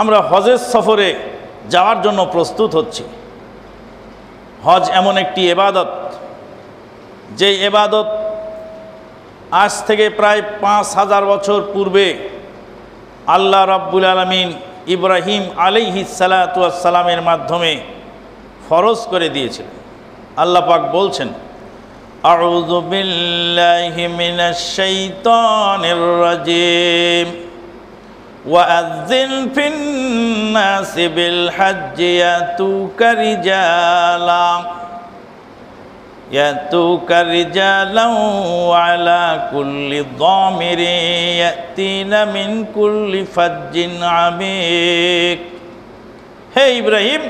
আমরা হজের সফরে যাওয়ার জন্য প্রস্তুত হচ্ছি। হজ এমন একটি এবাদত, যে এবাদত আজ থেকে প্রায় পাঁচ হাজার বছর পূর্বে আল্লাহ রাব্বুল আলমিন ইব্রাহিম আলিহি সালাতামের মাধ্যমে ফরজ করে দিয়েছিল আল্লাহ পাক বলছেন, আউযু বিল্লাহি মিনাশ শাইতানির وأذن في الناس بالحج يأتوك رجالا يأتوك رجالا وعلى كل ضامر يأتين من كل فج عميق হে ইব্রাহিম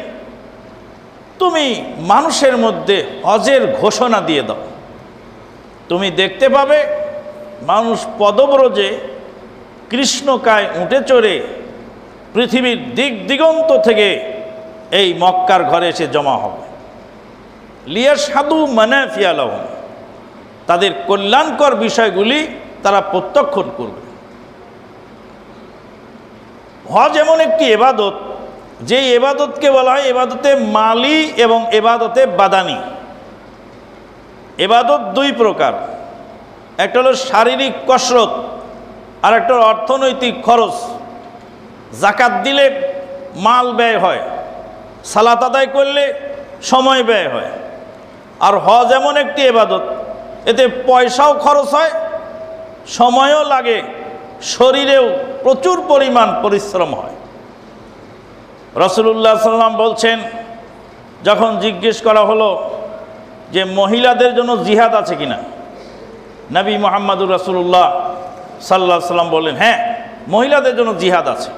তুমি মানুষের মধ্যে হজের ঘোষণা দিয়ে দাও তুমি দেখতে পাবে মানুষ পদব্রজে কৃষ্ণকায় উঠে চড়ে পৃথিবীর দিক দিগন্ত থেকে এই মক্কার ঘরে এসে জমা হবে। লিয়া সাধু মানে মানাফিয়ালহ তাদের কল্যাণকর বিষয়গুলি তারা প্রত্যক্ষণ করবে। হজ এমন একটি এবাদত, যে এবাদতকে বলা হয় এবাদতে মালি এবং এবাদতে বাদানি। এবাদত দুই প্রকার। একটা হলো শারীরিক কসরত আর একটা অর্থনৈতিক খরচ। জাকাত দিলে মাল ব্যয় হয়, সালাত আদায় করলে সময় ব্যয় হয়। আর হজ এমন একটি এবাদত, এতে পয়সাও খরচ হয়, সময়ও লাগে, শরীরেও প্রচুর পরিমাণ পরিশ্রম হয়। রসুল্লাহ সাল্লাম বলছেন, যখন জিজ্ঞেস করা হলো যে মহিলাদের জন্য জিহাদ আছে কিনা, নবী মোহাম্মদুর রসুল্লাহ সাল্লাহ সাল্লাম বললেন হ্যাঁ মহিলাদের জন্য জিহাদ আছে।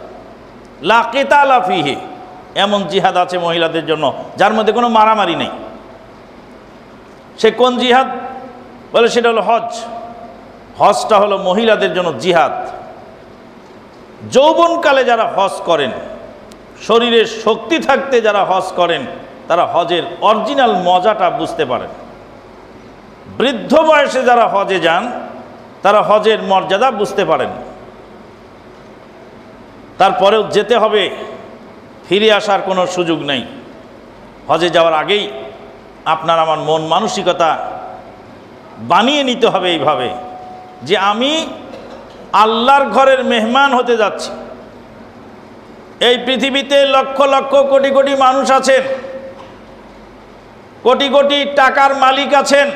লা কেতালা এমন জিহাদ আছে মহিলাদের জন্য, যার মধ্যে কোনো মারামারি নেই। সে কোন জিহাদ? বলে, সেটা হলো হজ। হজটা হলো মহিলাদের জন্য জিহাদ। যৌবনকালে যারা হজ করেন, শরীরের শক্তি থাকতে যারা হজ করেন, তারা হজের অরিজিনাল মজাটা বুঝতে পারেন। বৃদ্ধ বয়সে যারা হজে যান তারা হজের মর্যাদা বুঝতে পারেন। তারপরেও যেতে হবে, ফিরে আসার কোনো সুযোগ নেই। হজে যাওয়ার আগেই আপনার আমার মন মানসিকতা বানিয়ে নিতে হবে এইভাবে যে আমি আল্লাহর ঘরের মেহমান হতে যাচ্ছি। এই পৃথিবীতে লক্ষ লক্ষ কোটি কোটি মানুষ আছেন, কোটি কোটি টাকার মালিক আছেন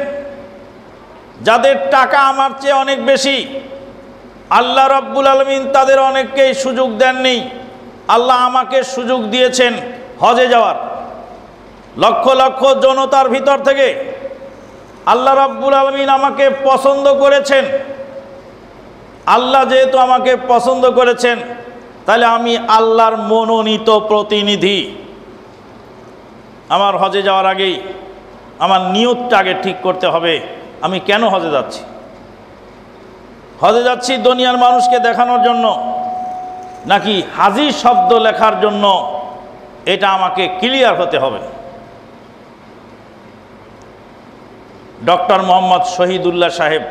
যাদের টাকা আমার চেয়ে অনেক বেশি, আল্লাহ রব্বুল আলমিন তাদের অনেককেই সুযোগ দেননি। আল্লাহ আমাকে সুযোগ দিয়েছেন হজে যাওয়ার। লক্ষ লক্ষ জনতার ভিতর থেকে আল্লাহ রব্বুল আলমিন আমাকে পছন্দ করেছেন। আল্লাহ যেহেতু আমাকে পছন্দ করেছেন, তাহলে আমি আল্লাহর মনোনীত প্রতিনিধি। আমার হজে যাওয়ার আগেই আমার নিয়তটা আগে ঠিক করতে হবে। আমি কেন হজে যাচ্ছি? হজে যাচ্ছি দুনিয়ার মানুষকে দেখানোর জন্য নাকি হাজির শব্দ লেখার জন্য? এটা আমাকে ক্লিয়ার হতে হবে। ডক্টর মোহাম্মদ শহীদুল্লাহ সাহেব,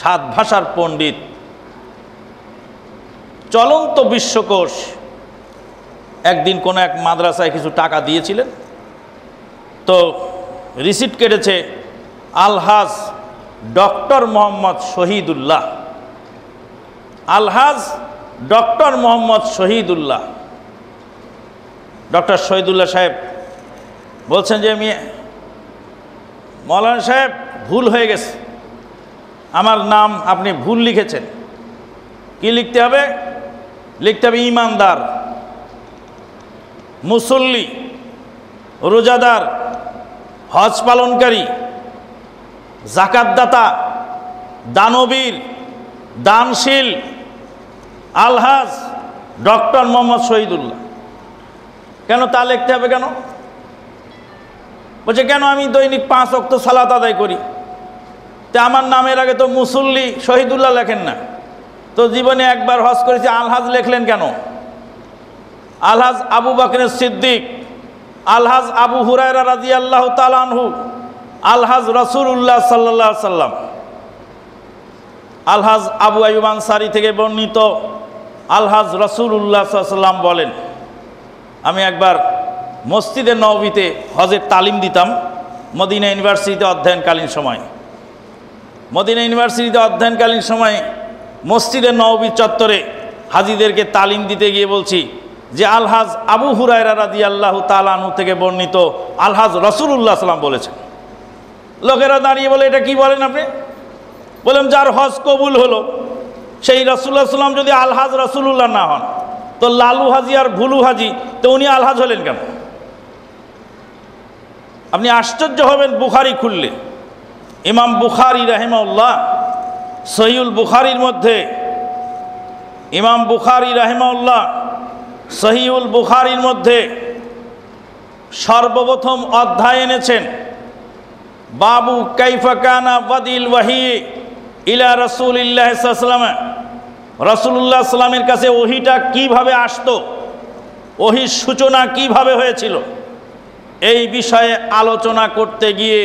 সাত ভাষার পণ্ডিত, চলন্ত বিশ্বকোষ, একদিন কোনো এক মাদ্রাসায় কিছু টাকা দিয়েছিলেন। তো রিসিপ্ট কেটেছে Alhaj doctor Mohammad Shahidullah. Alhaj doctor Mohammad Shahidullah. Doctor Shahidullah সাহেব বলছেন যে আমি মৌলানা সাহেব, ভুল হয়ে গেছে। আমার নাম আপনি ভুল লিখেছেন। কি লিখতে হবে? লিখতে হবে ইমানদার, মুসল্লি, রোজাদার হজ পালনকারী, জাকাতদাতা, দানবীর, দানশীল, আলহাজ, ডক্টর মোহাম্মদ শহীদুল্লাহ। কেন তা লিখতে হবে কেন? বলছে, কেন আমি দৈনিক পাঁচ অক্ত সালাত আদায় করি? তা আমার নামের আগে তো মুসল্লি শহীদুল্লাহ লেখেন না। তো জীবনে একবার হজ করেছে, আলহাজ লেখলেন কেন? আলহাজ আবু বাকরের সিদ্দিক আলহাজ আবু হুরায়রা রাজি আল্লাহ তালানহু আলহাজ রসুল্লাহ সাল্লাহ সাল্লাম আলহাজ আবু আয়ুব আনসারি থেকে বর্ণিত আলহাজ রসুল্লাহ সাল্লাম বলেন, আমি একবার মসজিদের নবীতে হজের তালিম দিতাম, মদিনা ইউনিভার্সিটিতে অধ্যয়নকালীন সময়। মদিনা ইউনিভার্সিটিতে অধ্যয়নকালীন সময় মসজিদের নবী চত্বরে হাজিদেরকে তালিম দিতে গিয়ে বলছি যে আলহাজ আবু হুরায়রা রাদি আল্লাহ তালানু থেকে বর্ণিত আলহাজ রসুল্লাহ সাল্লাম বলেছেন। লোকেরা দাঁড়িয়ে বলে, এটা কি বলেন আপনি? বললাম, যার হজ কবুল হলো, সেই রসুল্লাহ সাল্লাম যদি আলহাজ রসুল্লাহ না হন, তো লালু হাজি আর ভুলু হাজি, তো উনি আলহাজ হলেন কেন? আপনি আশ্চর্য হবেন, বুখারি খুললে। ইমাম বুখারি রাহেমাউল্লাহ সহিউল বুখারির মধ্যে, ইমাম বুখারি রাহেমাউল্লাহ সহিউল বুখারির মধ্যে সর্বপ্রথম অধ্যায় এনেছেন, বাবু কাইফাকানা ওয়াদিল ওয়াহি ইলা রসুলিল্লাহ সাল্লাম রসুল্লাহ সাল্লামের কাছে ওহিটা কীভাবে আসতো, ওহির সূচনা কীভাবে হয়েছিল, এই বিষয়ে আলোচনা করতে গিয়ে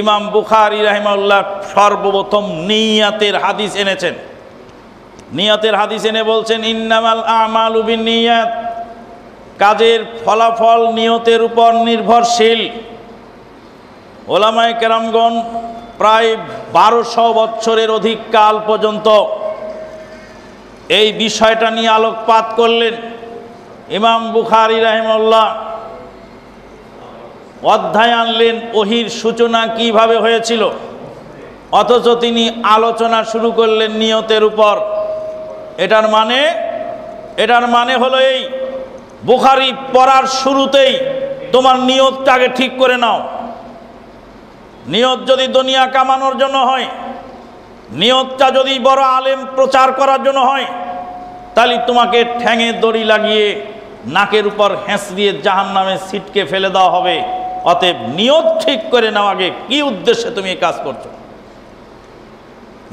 ইমাম বুখারি রাহিমাল্লাহ সর্বপ্রথম নিয়াতের হাদিস এনেছেন। নিয়াতের হাদিস এনে বলছেন, ইন্নামাল আমাল উবিন নিয়াত কাজের ফলাফল নিয়তের উপর নির্ভরশীল। ওলামায় কেরামগণ প্রায় বারোশো বছরের অধিক কাল পর্যন্ত এই বিষয়টা নিয়ে আলোকপাত করলেন। ইমাম বুখারি রাহিমুল্লাহ অধ্যায় আনলেন, ওহির সূচনা কীভাবে হয়েছিল? অথচ তিনি আলোচনা শুরু করলেন নিয়তের উপর। এটার মানে এটার মানে হলো এই, বুখারি পড়ার শুরুতেই তোমার নিয়তটাকে ঠিক করে নাও। নিয়ত যদি দুনিয়া কামানোর জন্য হয়, নিয়তটা যদি বড় আলেম প্রচার করার জন্য হয়, তাহলে তোমাকে ঠ্যাঙে দড়ি লাগিয়ে নাকের উপর হেঁস দিয়ে জাহান নামে সিটকে ফেলে দেওয়া হবে। অতএব নিয়ত ঠিক করে নাও আগে, কি উদ্দেশ্যে তুমি কাজ করছ?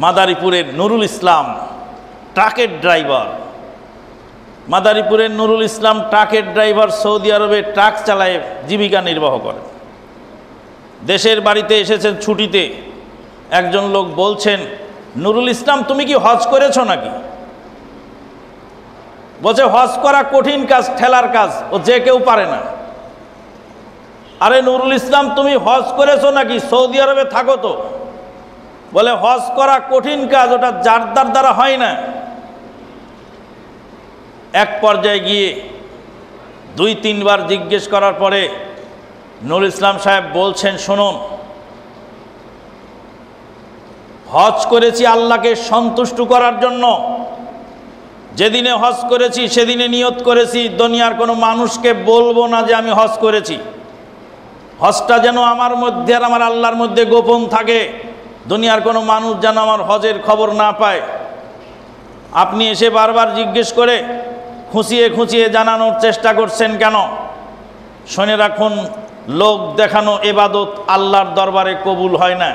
মাদারীপুরের নুরুল ইসলাম ট্রাকের ড্রাইভার। মাদারীপুরের নুরুল ইসলাম ট্রাকের ড্রাইভার সৌদি আরবে ট্রাক চালায় জীবিকা নির্বাহ করে দেশের বাড়িতে এসেছেন ছুটিতে। একজন লোক বলছেন, নুরুল ইসলাম, তুমি কি হজ করেছ নাকি? বলছে, হজ করা কঠিন কাজ, ঠেলার কাজ, ও যে কেউ পারে না। আরে নুরুল ইসলাম, তুমি হজ করেছ নাকি? সৌদি আরবে থাকো তো। বলে, হজ করা কঠিন কাজ, ওটা যারদার দ্বারা হয় না। এক পর্যায়ে গিয়ে দুই, তিনবার জিজ্ঞেস করার পরে নুরুল ইসলাম সাহেব বলছেন, শুনুন, হজ করেছি আল্লাহকে সন্তুষ্ট করার জন্য। যেদিনে হজ করেছি, সেদিনে নিয়ত করেছি। দুনিয়ার কোনো মানুষকে বলব না যে আমি হজ করেছি। হজটা যেন আমার মধ্যে আর আমার আল্লাহর মধ্যে গোপন থাকে। দুনিয়ার কোনো মানুষ যেন আমার হজের খবর না পায়। আপনি এসে বারবার জিজ্ঞেস করে খুঁচিয়ে খুঁচিয়ে জানানোর চেষ্টা করছেন কেন? শুনে রাখুন, লোক দেখানো এবাদত আল্লাহর দরবারে কবুল হয় না।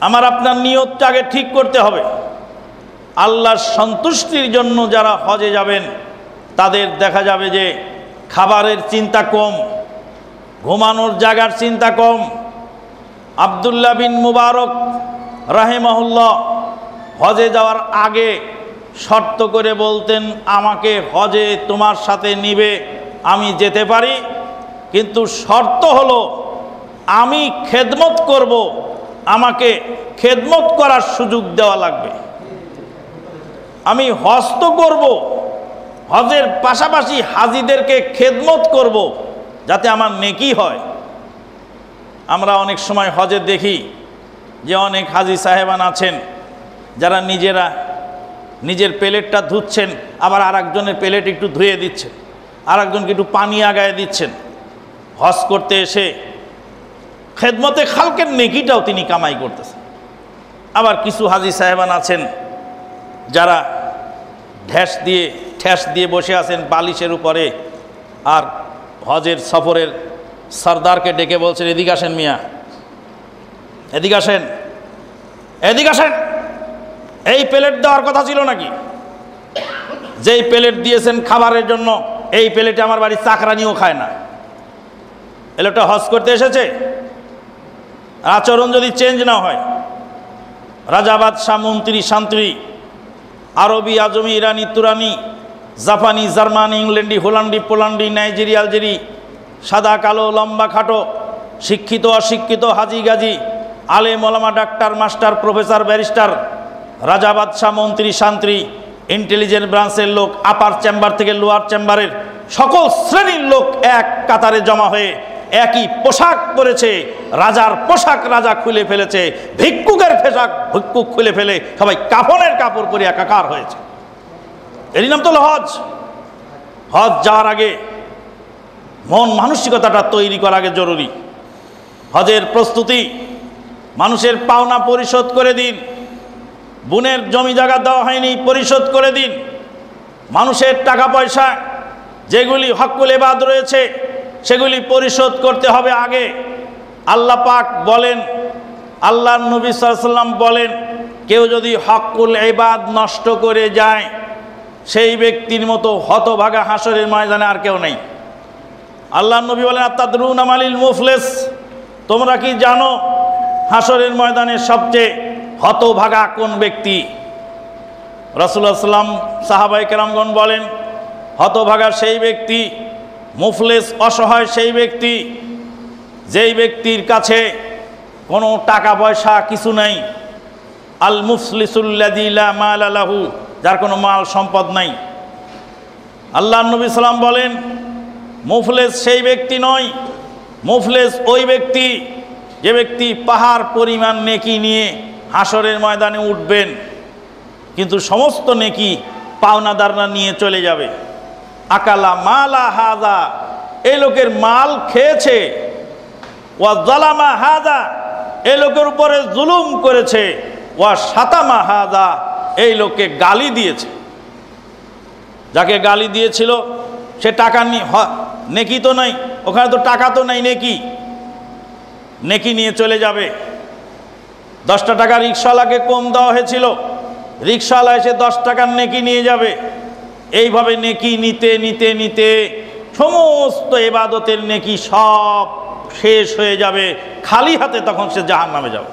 আমার আপনার নিয়তটা আগে ঠিক করতে হবে। আল্লাহর সন্তুষ্টির জন্য যারা হজে যাবেন, তাদের দেখা যাবে যে খাবারের চিন্তা কম, ঘুমানোর জায়গার চিন্তা কম। আবদুল্লাহ বিন মুবারক রাহেমহল্লা হজে যাওয়ার আগে শর্ত করে বলতেন, আমাকে হজে তোমার সাথে নিবে, আমি যেতে পারি। কিন্তু শর্ত হলো, আমি খেদমত করব, আমাকে খেদমত করার সুযোগ দেওয়া লাগবে। আমি হস্ত করব, হজের পাশাপাশি হাজিদেরকে খেদমত করব, যাতে আমার নেকি হয়। আমরা অনেক সময় হজে দেখি যে অনেক হাজি সাহেবান আছেন, যারা নিজেরা নিজের প্লেটটা ধুচ্ছেন, আবার আর একজনের প্লেট একটু ধুয়ে দিচ্ছেন আর একজনকে একটু পানি আগায় দিচ্ছেন। হজ করতে এসে খেদমতে খালকের নেকিটাও তিনি কামাই করতেছেন। আবার কিছু হাজি সাহেবান আছেন যারা ঢ্যাস দিয়ে ঠ্যাস দিয়ে বসে আছেন বালিশের উপরে, আর হজের সফরের সর্দারকে ডেকে বলছেন, এদিকে আসেন মিয়া, এদিকে আসেন এদিকে আসেন। এই প্লেট দেওয়ার কথা ছিল নাকি? যেই প্লেট দিয়েছেন খাবারের জন্য, এই প্লেটে আমার বাড়ির চাকরানিও খায় না। এ লোকটা হজ করতে এসেছে? আচরণ যদি চেঞ্জ না হয় রাজাবাদ শাহ মন্ত্রী, শান্ত্রী, আরবি, আজমি, ইরানি, তুরানি, জাপানি, জার্মানি, ইংল্যান্ডি, হোল্যান্ডি, পোল্যান্ডি নাইজেরি আলজেরি, সাদা, কালো, লম্বা, খাটো, শিক্ষিত, অশিক্ষিত, হাজি গাজি আলে মলামা ডাক্তার, মাস্টার, প্রফেসর, ব্যারিস্টার রাজা বাদশাহ, মন্ত্রী, শান্ত্রী ইন্টেলিজেন্ট ব্রাঞ্চের লোক আপার চেম্বার থেকে লোয়ার চেম্বারের সকল শ্রেণির লোক এক কাতারে জমা হয়ে একই পোশাক পরেছে। রাজার পোশাক রাজা খুলে ফেলেছে, ভিক্ষুকের পোশাক ভিক্ষুক খুলে ফেলে, সবাই কাফনের কাপড় পরে একাকার হয়েছে। এরই নাম তো হজ। হজ যাওয়ার আগে মন মানসিকতাটা তৈরি করা আগে জরুরি। হজের প্রস্তুতি, মানুষের পাওনা পরিশোধ করে দিন। বোনের জমি জায়গা দেওয়া হয়নি, পরিশোধ করে দিন। মানুষের টাকা পয়সা, যেগুলি হকুল এবাদ রয়েছে, সেগুলি পরিশোধ করতে হবে আগে। আল্লাহ পাক বলেন আল্লাহ নবী সাল্লাম বলেন, কেউ যদি হকুল এবাদ নষ্ট করে যায়, সেই ব্যক্তির মতো হতভাগা হাসরের ময়দানে আর কেউ নেই। আল্লাহ নবী বলেন আত্মাদরুন আমালিল মুফলেস, তোমরা কি জানো, হাসরের ময়দানে সবচেয়ে হতভাগা কোন ব্যক্তি? রসুল্লাহ সাল্লাম সাহাবাই কেরামগণ বলেন, হতভাগা সেই ব্যক্তি, মুফলেস, অসহায় সেই ব্যক্তি, যেই ব্যক্তির কাছে কোনো টাকা পয়সা কিছু নাই, আল মুফলিসুল্লাদিল্লা মাল আলাহু যার কোনো মাল সম্পদ নাই। আল্লাহ নবী সাল্লাম বলেন, মুফলেস সেই ব্যক্তি নয়, মুফলেস ওই ব্যক্তি, যে ব্যক্তি পাহাড় পরিমাণ নেকি নিয়ে হাসরের ময়দানে উঠবেন, কিন্তু সমস্ত নেকি পাওনাদাররা নিয়ে চলে যাবে। আকালা মালা হাজা এই লোকের মাল খেয়েছে, ওয়া জালামা হাজা এই লোকের উপরে জুলুম করেছে, ওয়া সাতামা হাজা এই লোককে গালি দিয়েছে। যাকে গালি দিয়েছিল, সে টাকা নেকি তো নাই, ওখানে তো টাকা তো নাই নেকি। নেকি নিয়ে চলে যাবে। দশটা টাকা রিক্সাওয়ালাকে কম দেওয়া হয়েছিল। রিক্সাওয়ালা এসে দশ টাকার নেকি নিয়ে যাবে। এইভাবে নেকি নিতে নিতে নিতে সমস্ত এবাদতের নেকি সব শেষ হয়ে যাবে। খালি হাতে তখন সে জাহান নামে যাবে।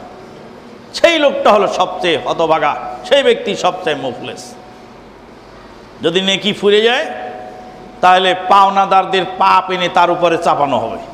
সেই লোকটা হলো সবচেয়ে হতভাগা, সেই ব্যক্তি সবচেয়ে মুফলেস। যদি নেকি ফুরে যায়, তাহলে পাওনাদারদের পাপ এনে তার উপরে চাপানো হবে।